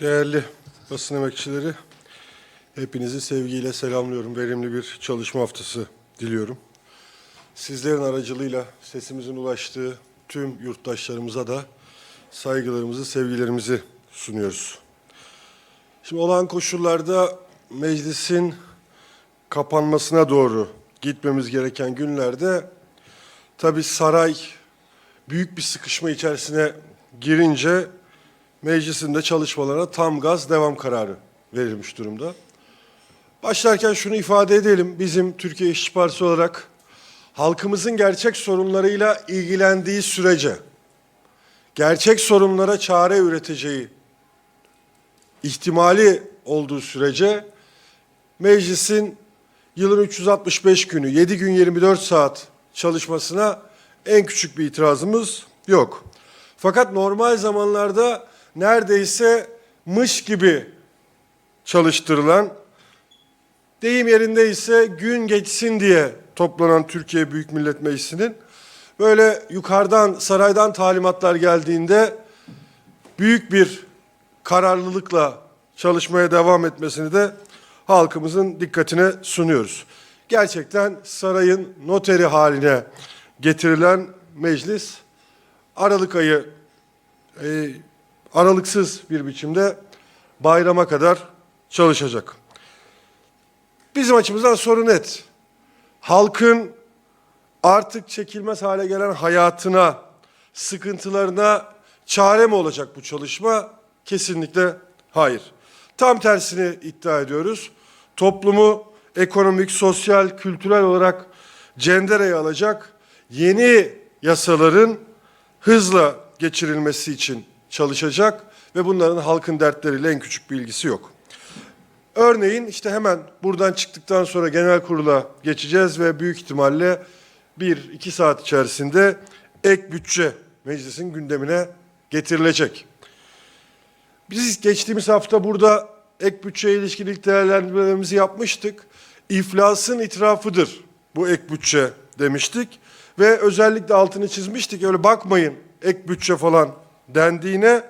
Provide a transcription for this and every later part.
Değerli basın emekçileri, hepinizi sevgiyle selamlıyorum. Verimli bir çalışma haftası diliyorum. Sizlerin aracılığıyla sesimizin ulaştığı tüm yurttaşlarımıza da saygılarımızı, sevgilerimizi sunuyoruz. Şimdi olan koşullarda meclisin kapanmasına doğru gitmemiz gereken günlerde tabii saray büyük bir sıkışma içerisine girince meclisin de çalışmalarına tam gaz devam kararı verilmiş durumda. Başlarken şunu ifade edelim. Bizim Türkiye İşçi Partisi olarak halkımızın gerçek sorunlarıyla ilgilendiği sürece gerçek sorunlara çare üreteceği ihtimali olduğu sürece meclisin yılın 365 günü 7 gün 24 saat çalışmasına en küçük bir itirazımız yok. Fakat normal zamanlarda neredeyse mış gibi çalıştırılan, deyim yerinde ise gün geçsin diye toplanan Türkiye Büyük Millet Meclisi'nin böyle yukarıdan saraydan talimatlar geldiğinde büyük bir kararlılıkla çalışmaya devam etmesini de halkımızın dikkatine sunuyoruz. Gerçekten sarayın noteri haline getirilen meclis Aralık ayı e, aralıksız bir biçimde bayrama kadar çalışacak. Bizim açımızdan sorun net. Halkın artık çekilmez hale gelen hayatına, sıkıntılarına çare mi olacak bu çalışma? Kesinlikle hayır. Tam tersini iddia ediyoruz. Toplumu ekonomik, sosyal, kültürel olarak cendereye alacak yeni yasaların hızla geçirilmesi için çalışacak ve bunların halkın dertleriyle en küçük bir ilgisi yok. Örneğin işte hemen buradan çıktıktan sonra genel kurula geçeceğiz ve büyük ihtimalle bir iki saat içerisinde ek bütçe meclisin gündemine getirilecek. Biz geçtiğimiz hafta burada ek bütçeye ilişkin ilk değerlendirmelerimizi yapmıştık. İflasın itirafıdır bu ek bütçe demiştik. Ve özellikle altını çizmiştik. Öyle bakmayın ek bütçe falan dendiğine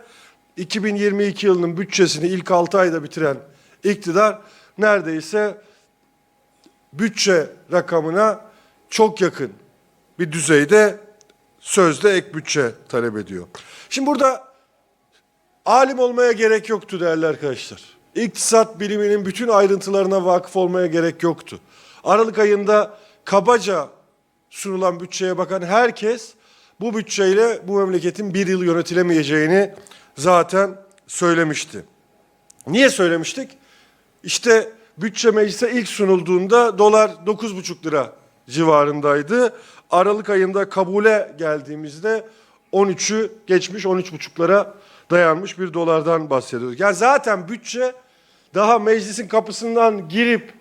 2022 yılının bütçesini ilk 6 ayda bitiren iktidar neredeyse bütçe rakamına çok yakın bir düzeyde sözde ek bütçe talep ediyor. Şimdi burada alim olmaya gerek yoktu değerli arkadaşlar. İktisat biliminin bütün ayrıntılarına vakıf olmaya gerek yoktu. Aralık ayında kabaca sunulan bütçeye bakan herkes bu bütçeyle bu memleketin bir yıl yönetilemeyeceğini zaten söylemişti. Niye söylemiştik? İşte bütçe meclise ilk sunulduğunda dolar 9,5 lira civarındaydı. Aralık ayında kabule geldiğimizde 13'ü geçmiş 13,5'lara dayanmış bir dolardan bahsediyoruz. Yani zaten bütçe daha meclisin kapısından girip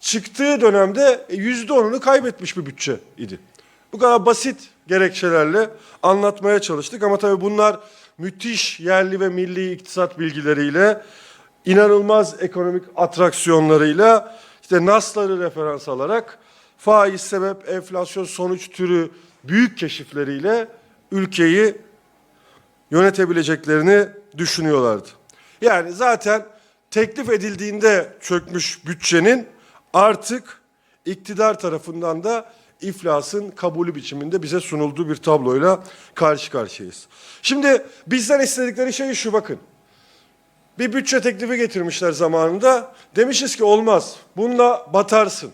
çıktığı dönemde yüzde onunu kaybetmiş bir bütçe idi. Bu kadar basit gerekçelerle anlatmaya çalıştık ama tabii bunlar müthiş yerli ve milli iktisat bilgileriyle, inanılmaz ekonomik atraksiyonlarıyla, işte NAS'ları referans alarak faiz sebep, enflasyon sonuç türü büyük keşifleriyle ülkeyi yönetebileceklerini düşünüyorlardı. Yani zaten teklif edildiğinde çökmüş bütçenin artık iktidar tarafından da iflasın kabulü biçiminde bize sunulduğu bir tabloyla karşı karşıyayız. Şimdi bizden istedikleri şey şu bakın. Bir bütçe teklifi getirmişler zamanında. Demişiz ki olmaz. Bununla batarsın.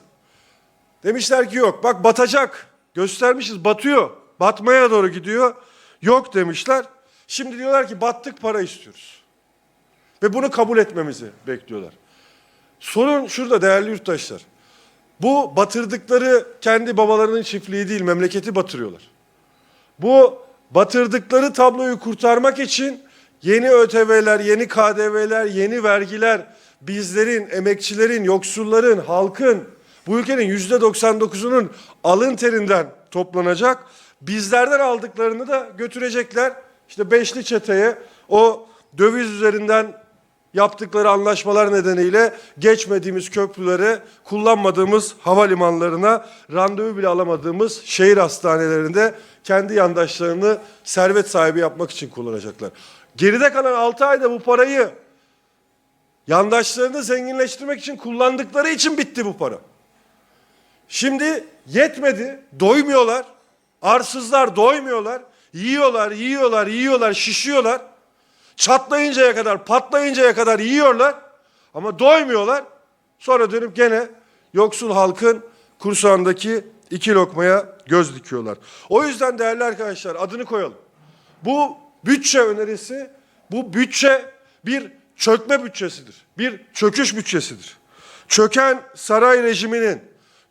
Demişler ki yok. Bak batacak. Göstermişiz batıyor. Batmaya doğru gidiyor. Yok demişler. Şimdi diyorlar ki battık para istiyoruz. Ve bunu kabul etmemizi bekliyorlar. Sorun şurada değerli yurttaşlar. Bu batırdıkları kendi babalarının çiftliği değil, memleketi batırıyorlar. Bu batırdıkları tabloyu kurtarmak için yeni ÖTV'ler, yeni KDV'ler, yeni vergiler bizlerin, emekçilerin, yoksulların, halkın, bu ülkenin yüzde 99'unun alın terinden toplanacak. Bizlerden aldıklarını da götürecekler. İşte beşli çeteye o döviz üzerinden yaptıkları anlaşmalar nedeniyle geçmediğimiz köprülere, kullanmadığımız havalimanlarına, randevu bile alamadığımız şehir hastanelerinde kendi yandaşlarını servet sahibi yapmak için kullanacaklar. Geride kalan 6 ayda bu parayı yandaşlarını zenginleştirmek için kullandıkları için bitti bu para. Şimdi yetmedi, doymuyorlar. Arsızlar doymuyorlar. Yiyorlar, yiyorlar, yiyorlar, şişiyorlar. Çatlayıncaya kadar, patlayıncaya kadar yiyorlar. Ama doymuyorlar. Sonra dönüp gene yoksul halkın kursağındaki iki lokmaya göz dikiyorlar. O yüzden değerli arkadaşlar adını koyalım. Bu bütçe önerisi, bu bütçe bir çökme bütçesidir. Bir çöküş bütçesidir. Çöken saray rejiminin,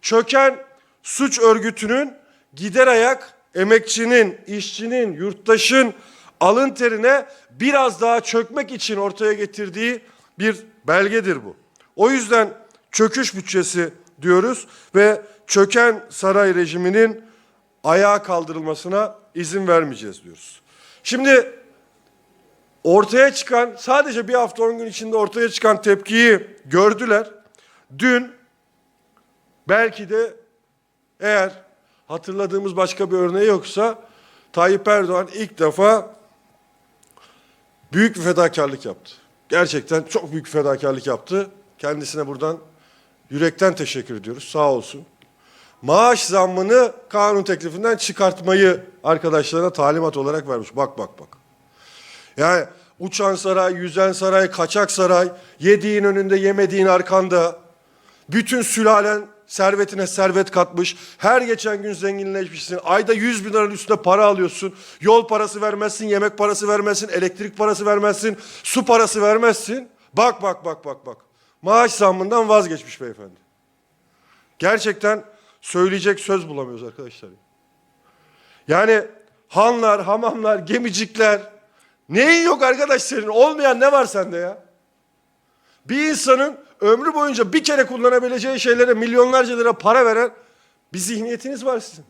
çöken suç örgütünün gider ayak emekçinin, işçinin, yurttaşın alın terine biraz daha çökmek için ortaya getirdiği bir belgedir bu. O yüzden çöküş bütçesi diyoruz ve çöken saray rejiminin ayağa kaldırılmasına izin vermeyeceğiz diyoruz. Şimdi ortaya çıkan sadece bir hafta on gün içinde ortaya çıkan tepkiyi gördüler. Dün belki de eğer hatırladığımız başka bir örneği yoksa Tayyip Erdoğan ilk defa büyük bir fedakarlık yaptı. Gerçekten çok büyük bir fedakarlık yaptı. Kendisine buradan yürekten teşekkür ediyoruz. Sağ olsun. Maaş zammını kanun teklifinden çıkartmayı arkadaşlarına talimat olarak vermiş. Bak bak bak. Yani uçan saray, yüzen saray, kaçak saray, yediğin önünde yemediğin arkanda, bütün sülalen servetine servet katmış, her geçen gün zenginleşmişsin, ayda 100 bin liranın üstüne para alıyorsun, yol parası vermezsin, yemek parası vermezsin, elektrik parası vermezsin, su parası vermezsin. Bak bak bak bak bak. Maaş zammından vazgeçmiş beyefendi. Gerçekten söyleyecek söz bulamıyoruz arkadaşlar. Yani hanlar, hamamlar, gemicikler, neyin yok arkadaş senin? Olmayan ne var sende ya? Bir insanın ömrü boyunca bir kere kullanabileceği şeylere milyonlarca lira para veren bir zihniyetiniz var sizin.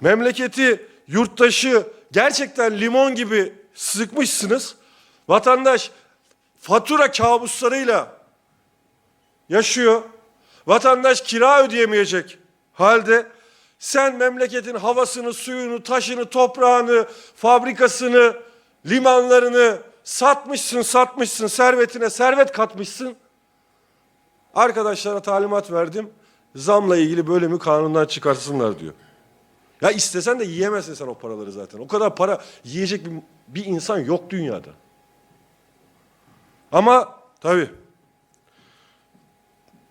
Memleketi, yurttaşı gerçekten limon gibi sıkmışsınız. Vatandaş fatura kabuslarıyla yaşıyor. Vatandaş kira ödeyemeyecek halde sen memleketin havasını, suyunu, taşını, toprağını, fabrikasını, limanlarını satmışsın, satmışsın, servetine servet katmışsın. Arkadaşlara talimat verdim. Zamla ilgili bölümü kanundan çıkarsınlar diyor. Ya istesen de yiyemezsin sen o paraları zaten. O kadar para yiyecek bir, bir insan yok dünyada. Ama tabii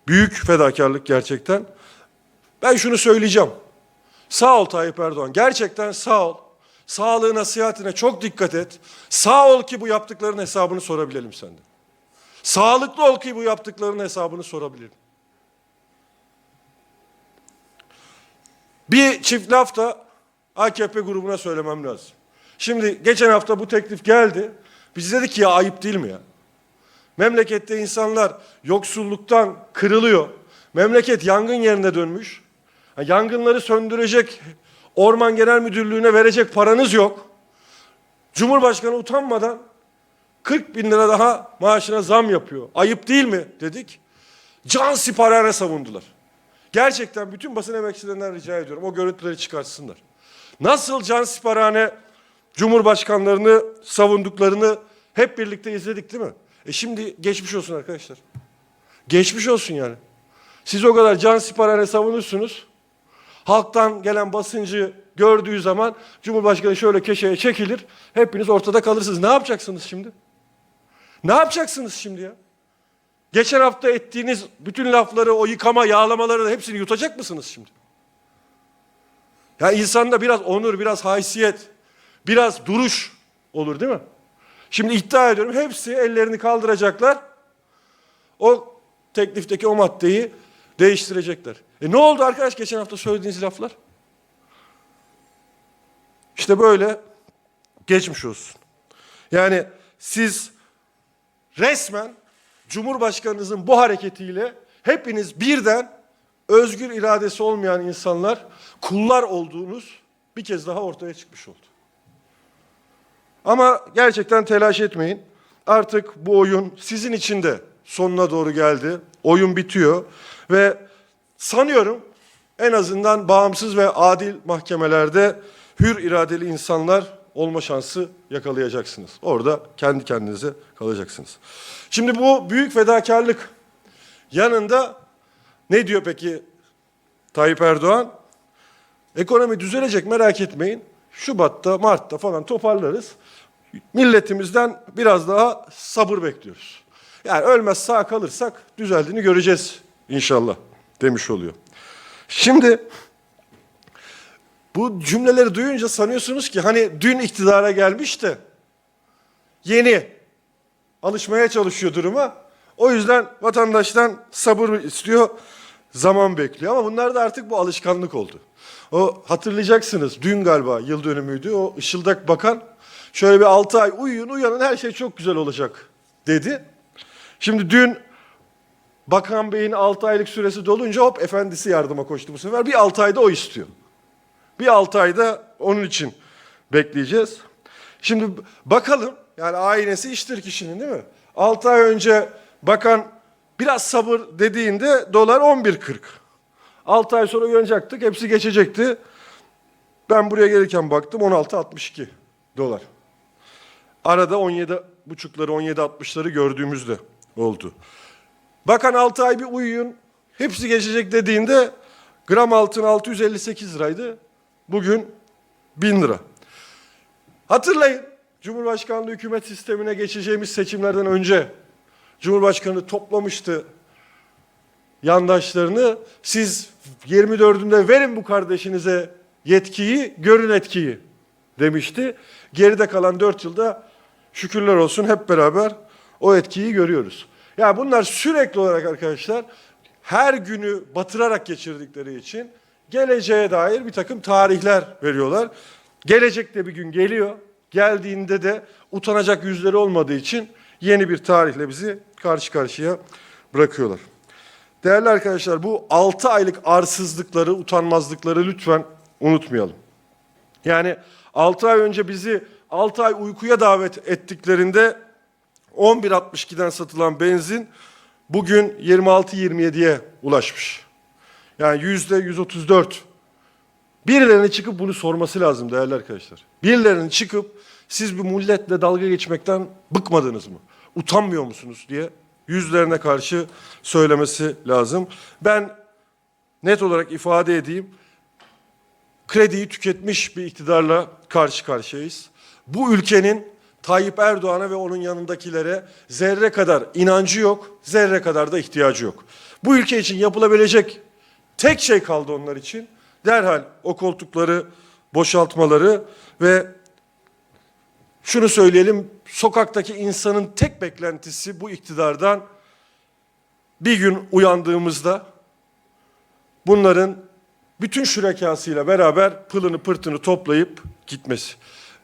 büyük fedakarlık gerçekten. Ben şunu söyleyeceğim. Sağ ol Tayyip Erdoğan. Gerçekten sağ ol. Sağlığına, sıhhatine çok dikkat et. Sağ ol ki bu yaptıkların hesabını sorabilelim senden. Sağlıklı ol ki bu yaptıkların hesabını sorabilirim. Bir çift laf da AKP grubuna söylemem lazım. Şimdi geçen hafta bu teklif geldi. Biz dedik ki ya ayıp değil mi ya? Memlekette insanlar yoksulluktan kırılıyor. Memleket yangın yerine dönmüş. Yangınları söndürecek Orman Genel Müdürlüğü'ne verecek paranız yok. Cumhurbaşkanı utanmadan 40 bin lira daha maaşına zam yapıyor. Ayıp değil mi dedik. Can siparhane savundular. Gerçekten bütün basın emekçilerinden rica ediyorum o görüntüleri çıkartsınlar. Nasıl can siparhane cumhurbaşkanlarını savunduklarını hep birlikte izledik değil mi? E şimdi geçmiş olsun arkadaşlar. Geçmiş olsun yani. Siz o kadar can siparhane savunursunuz. Halktan gelen basıncı gördüğü zaman Cumhurbaşkanı şöyle köşeye çekilir. Hepiniz ortada kalırsınız. Ne yapacaksınız şimdi? Ne yapacaksınız şimdi ya? Geçen hafta ettiğiniz bütün lafları, o yıkama, yağlamaları da hepsini yutacak mısınız şimdi? Ya insanda biraz onur, biraz haysiyet, biraz duruş olur değil mi? Şimdi iddia ediyorum hepsi ellerini kaldıracaklar. O teklifteki o maddeyi değiştirecekler. E ne oldu arkadaş geçen hafta söylediğiniz laflar? İşte böyle geçmiş olsun. Yani siz resmen Cumhurbaşkanınızın bu hareketiyle hepiniz birden özgür iradesi olmayan insanlar, kullar olduğunuz bir kez daha ortaya çıkmış oldu. Ama gerçekten telaş etmeyin. Artık bu oyun sizin için de sonuna doğru geldi. Oyun bitiyor ve sanıyorum en azından bağımsız ve adil mahkemelerde hür iradeli insanlar olma şansı yakalayacaksınız. Orada kendi kendinize kalacaksınız. Şimdi bu büyük fedakarlık yanında ne diyor peki Tayyip Erdoğan? Ekonomi düzelecek merak etmeyin. Şubat'ta, Mart'ta falan toparlarız. Milletimizden biraz daha sabır bekliyoruz. Yani ölmez sağ kalırsak düzeldiğini göreceğiz inşallah demiş oluyor. Şimdi bu cümleleri duyunca sanıyorsunuz ki hani dün iktidara gelmiş de yeni alışmaya çalışıyor duruma. O yüzden vatandaştan sabır istiyor, zaman bekliyor. Ama bunlar da artık bu alışkanlık oldu. O hatırlayacaksınız dün galiba yıl dönümüydü. O Işıldak Bakan şöyle bir 6 ay uyuyun uyanın her şey çok güzel olacak dedi. Şimdi dün Bakan Bey'in 6 aylık süresi dolunca hop efendisi yardıma koştu bu sefer. Bir 6 ayda o istiyor. Bir 6 ayda onun için bekleyeceğiz. Şimdi bakalım yani aynesi iştir kişinin değil mi? 6 ay önce bakan biraz sabır dediğinde dolar 11.40. 6 ay sonra uyanacaktık hepsi geçecekti. Ben buraya gelirken baktım 16.62 dolar. Arada 17 buçukları 17.60'ları gördüğümüzde oldu. Bakan 6 ay bir uyuyun hepsi geçecek dediğinde gram altın 658 liraydı. Bugün 1000 lira. Hatırlayın Cumhurbaşkanlığı hükümet sistemine geçeceğimiz seçimlerden önce Cumhurbaşkanı toplamıştı yandaşlarını. Siz 24'ünde verin bu kardeşinize yetkiyi, görün etkiyi demişti. Geride kalan 4 yılda şükürler olsun hep beraber o etkiyi görüyoruz. Yani bunlar sürekli olarak arkadaşlar her günü batırarak geçirdikleri için geleceğe dair bir takım tarihler veriyorlar. Gelecek de bir gün geliyor. Geldiğinde de utanacak yüzleri olmadığı için yeni bir tarihle bizi karşı karşıya bırakıyorlar. Değerli arkadaşlar bu 6 aylık arsızlıkları, utanmazlıkları lütfen unutmayalım. Yani 6 ay önce bizi 6 ay uykuya davet ettiklerinde 11.62'den satılan benzin bugün 26-27'ye ulaşmış. Yani yüzde 134. Birilerinin çıkıp bunu sorması lazım değerli arkadaşlar. Birilerinin çıkıp siz bu milletle dalga geçmekten bıkmadınız mı? Utanmıyor musunuz diye yüzlerine karşı söylemesi lazım. Ben net olarak ifade edeyim. Krediyi tüketmiş bir iktidarla karşı karşıyayız. Bu ülkenin Tayyip Erdoğan'a ve onun yanındakilere zerre kadar inancı yok, zerre kadar da ihtiyacı yok. Bu ülke için yapılabilecek tek şey kaldı onlar için. Derhal o koltukları boşaltmaları ve şunu söyleyelim, sokaktaki insanın tek beklentisi bu iktidardan bir gün uyandığımızda bunların bütün şürekasıyla beraber pılını pırtını toplayıp gitmesi.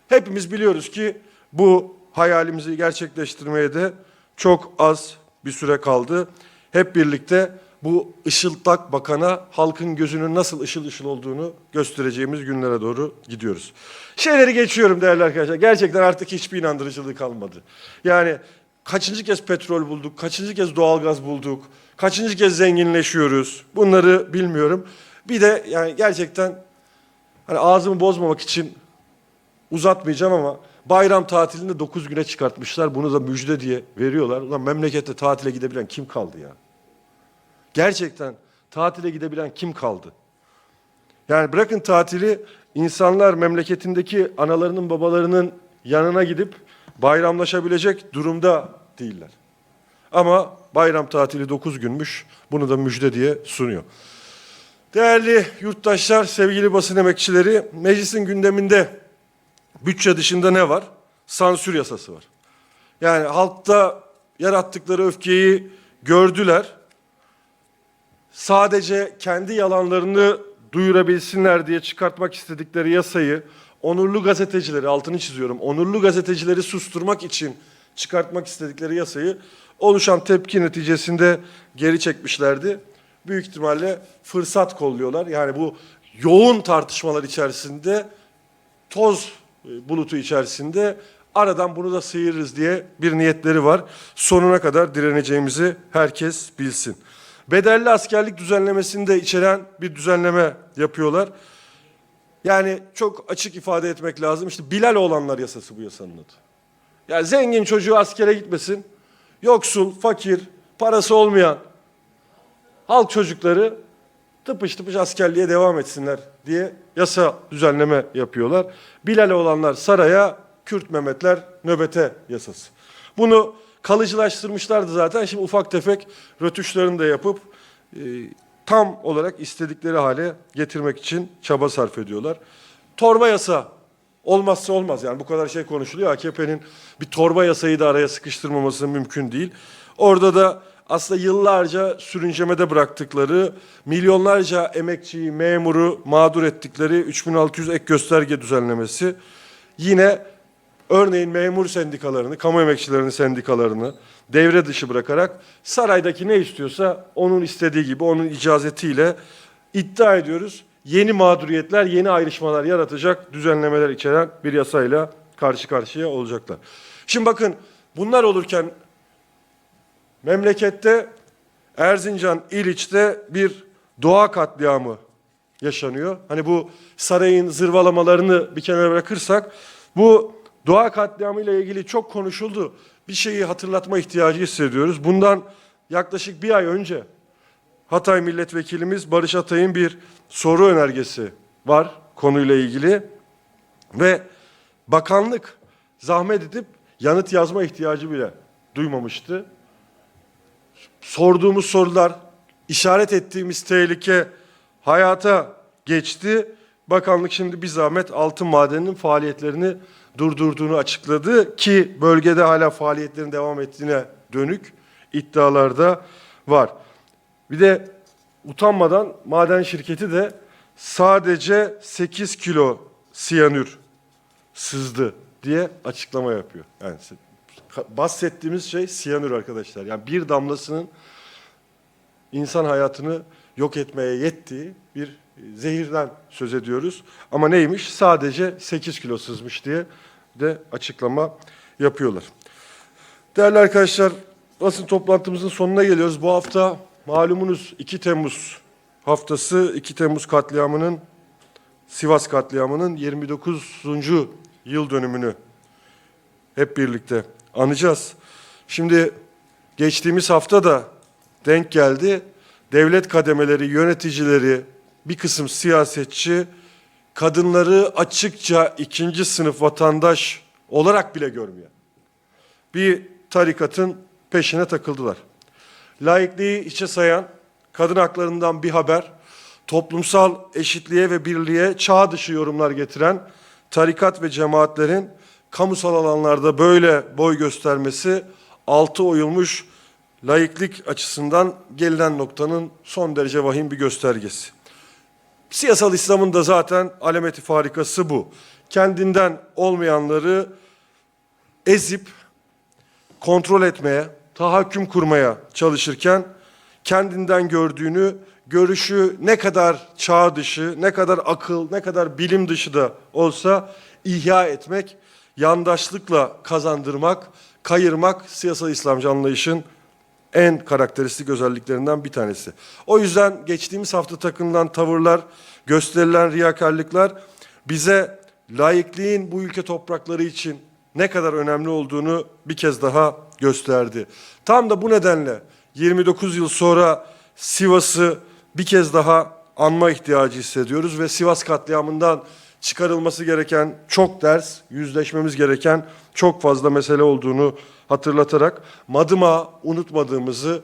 Hepimiz biliyoruz ki bu hayalimizi gerçekleştirmeye de çok az bir süre kaldı. Hep birlikte bu ışıltak bakana halkın gözünün nasıl ışıl ışıl olduğunu göstereceğimiz günlere doğru gidiyoruz. Şeyleri geçiyorum değerli arkadaşlar. Gerçekten artık hiçbir inandırıcılığı kalmadı. Yani kaçıncı kez petrol bulduk, kaçıncı kez doğalgaz bulduk, kaçıncı kez zenginleşiyoruz. Bunları bilmiyorum. Bir de yani gerçekten hani ağzımı bozmamak için uzatmayacağım ama bayram tatilini 9 güne çıkartmışlar. Bunu da müjde diye veriyorlar. Ulan memlekette tatile gidebilen kim kaldı ya? Gerçekten tatile gidebilen kim kaldı? Yani bırakın tatili insanlar memleketindeki analarının babalarının yanına gidip bayramlaşabilecek durumda değiller. Ama bayram tatili 9 günmüş. Bunu da müjde diye sunuyor. Değerli yurttaşlar, sevgili basın emekçileri, meclisin gündeminde bütçe dışında ne var? Sansür yasası var. Yani halkta yarattıkları öfkeyi gördüler. Sadece kendi yalanlarını duyurabilsinler diye çıkartmak istedikleri yasayı onurlu gazetecileri, altını çiziyorum, onurlu gazetecileri susturmak için çıkartmak istedikleri yasayı oluşan tepki neticesinde geri çekmişlerdi. Büyük ihtimalle fırsat kolluyorlar. Yani bu yoğun tartışmalar içerisinde toz e, bulutu içerisinde aradan bunu da sıyırırız diye bir niyetleri var. Sonuna kadar direneceğimizi herkes bilsin. Bedelli askerlik düzenlemesini de içeren bir düzenleme yapıyorlar. Yani çok açık ifade etmek lazım. İşte Bilal olanlar yasası bu yasanın adı. Yani zengin çocuğu askere gitmesin. Yoksul, fakir, parası olmayan halk çocukları tıpış tıpış askerliğe devam etsinler diye yasa düzenleme yapıyorlar. Bilal olanlar saraya, Kürt Mehmetler nöbete yasası. Bunu kalıcılaştırmışlardı zaten. Şimdi ufak tefek rötuşlarını da yapıp e, tam olarak istedikleri hale getirmek için çaba sarf ediyorlar. Torba yasa olmazsa olmaz yani bu kadar şey konuşuluyor. AKP'nin bir torba yasayı da araya sıkıştırmaması mümkün değil. Orada da aslında yıllarca sürüncemede bıraktıkları, milyonlarca emekçiyi, memuru mağdur ettikleri 3600 ek gösterge düzenlemesi yine örneğin memur sendikalarını, kamu emekçilerinin sendikalarını devre dışı bırakarak saraydaki ne istiyorsa onun istediği gibi, onun icazetiyle iddia ediyoruz. Yeni mağduriyetler, yeni ayrışmalar yaratacak düzenlemeler içeren bir yasayla karşı karşıya olacaklar. Şimdi bakın bunlar olurken memlekette Erzincan İliç'te bir doğa katliamı yaşanıyor. Hani bu sarayın zırvalamalarını bir kenara bırakırsak bu doğa katliamı ile ilgili çok konuşuldu. Bir şeyi hatırlatma ihtiyacı hissediyoruz. Bundan yaklaşık bir ay önce Hatay Milletvekilimiz Barış Atay'ın bir soru önergesi var konuyla ilgili ve bakanlık zahmet edip yanıt yazma ihtiyacı bile duymamıştı. Sorduğumuz sorular, işaret ettiğimiz tehlike hayata geçti. Bakanlık şimdi bir zahmet altın madeninin faaliyetlerini durdurduğunu açıkladı ki bölgede hala faaliyetlerin devam ettiğine dönük iddialarda var. Bir de utanmadan maden şirketi de sadece 8 kilo siyanür sızdı diye açıklama yapıyor. Yani bahsettiğimiz şey siyanür arkadaşlar. Yani bir damlasının insan hayatını yok etmeye yettiği bir zehirden söz ediyoruz. Ama neymiş? Sadece 8 kilo sızmış diye de açıklama yapıyorlar. Değerli arkadaşlar, basın toplantımızın sonuna geliyoruz. Bu hafta malumunuz 2 Temmuz haftası 2 Temmuz katliamının Sivas katliamının 29. yıl dönümünü hep birlikte anacağız. Şimdi geçtiğimiz hafta da denk geldi. Devlet kademeleri, yöneticileri, bir kısım siyasetçi kadınları açıkça ikinci sınıf vatandaş olarak bile görmeyen bir tarikatın peşine takıldılar. Laikliği içe sayan, kadın haklarından bir haber, toplumsal eşitliğe ve birliğe çağ dışı yorumlar getiren tarikat ve cemaatlerin kamusal alanlarda böyle boy göstermesi altı oyulmuş laiklik açısından gelinen noktanın son derece vahim bir göstergesi. Siyasal İslam'ın da zaten alameti farikası bu. Kendinden olmayanları ezip kontrol etmeye, tahakküm kurmaya çalışırken kendinden gördüğünü, görüşü ne kadar çağ dışı, ne kadar akıl, ne kadar bilim dışı da olsa ihya etmek, yandaşlıkla kazandırmak, kayırmak siyasal İslamcı anlayışın en karakteristik özelliklerinden bir tanesi. O yüzden geçtiğimiz hafta takınılan tavırlar, gösterilen riyakarlıklar bize laikliğin bu ülke toprakları için ne kadar önemli olduğunu bir kez daha gösterdi. Tam da bu nedenle 29 yıl sonra Sivas'ı bir kez daha anma ihtiyacı hissediyoruz ve Sivas katliamından çıkarılması gereken çok ders, yüzleşmemiz gereken çok fazla mesele olduğunu hatırlatarak madıma unutmadığımızı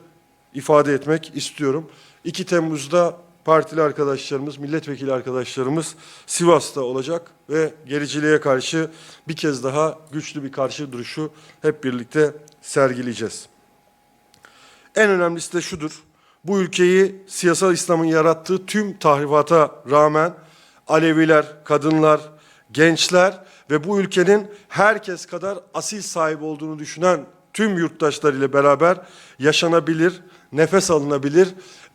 ifade etmek istiyorum. 2 Temmuz'da partili arkadaşlarımız, milletvekili arkadaşlarımız Sivas'ta olacak ve gericiliğe karşı bir kez daha güçlü bir karşı duruşu hep birlikte sergileyeceğiz. En önemlisi de şudur. Bu ülkeyi siyasal İslam'ın yarattığı tüm tahrifata rağmen Aleviler, kadınlar, gençler ve bu ülkenin herkes kadar asil sahibi olduğunu düşünen tüm yurttaşlar ile beraber yaşanabilir, nefes alınabilir,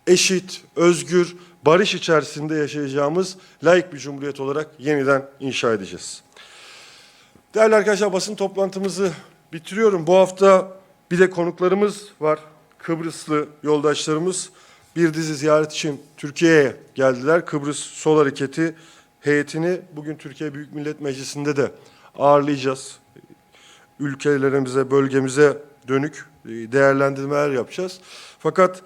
eşit, özgür, barış içerisinde yaşayacağımız layık bir cumhuriyet olarak yeniden inşa edeceğiz. Değerli arkadaşlar basın toplantımızı bitiriyorum. Bu hafta bir de konuklarımız var. Kıbrıslı yoldaşlarımız bir dizi ziyaret için Türkiye'ye geldiler. Kıbrıs Sol Hareketi heyetini bugün Türkiye Büyük Millet Meclisi'nde de ağırlayacağız. Ülkelerimize, bölgemize dönük e, değerlendirmeler yapacağız. Fakat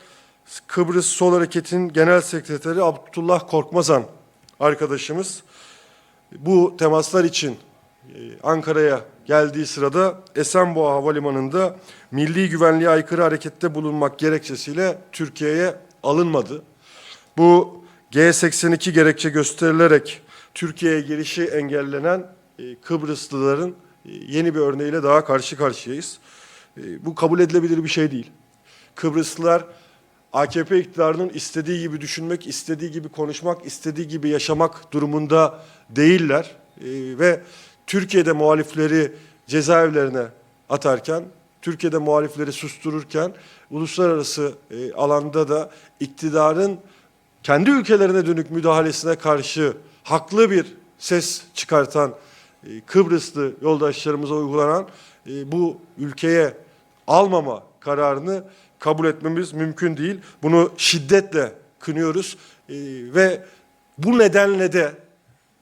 Kıbrıs Sol Hareketi'nin Genel Sekreteri Abdullah Korkmazan arkadaşımız bu temaslar için e, Ankara'ya geldiği sırada Esenboğa Havalimanı'nda milli güvenliğe aykırı harekette bulunmak gerekçesiyle Türkiye'ye alınmadı. Bu G82 gerekçe gösterilerek Türkiye'ye girişi engellenen e, Kıbrıslıların e, yeni bir örneğiyle daha karşı karşıyayız. E, Bu kabul edilebilir bir şey değil. Kıbrıslılar AKP iktidarının istediği gibi düşünmek, istediği gibi konuşmak, istediği gibi yaşamak durumunda değiller. Ve Türkiye'de muhalifleri cezaevlerine atarken, Türkiye'de muhalifleri sustururken, uluslararası e, alanda da iktidarın kendi ülkelerine dönük müdahalesine karşı haklı bir ses çıkartan e, Kıbrıslı yoldaşlarımıza uygulanan e, bu ülkeye almama kararını kabul etmemiz mümkün değil. Bunu şiddetle kınıyoruz E, ve bu nedenle de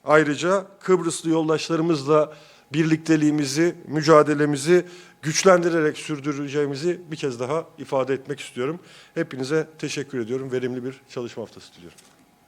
ayrıca Kıbrıslı yoldaşlarımızla birlikteliğimizi, mücadelemizi güçlendirerek sürdüreceğimizi bir kez daha ifade etmek istiyorum. Hepinize teşekkür ediyorum. Verimli bir çalışma haftası diliyorum.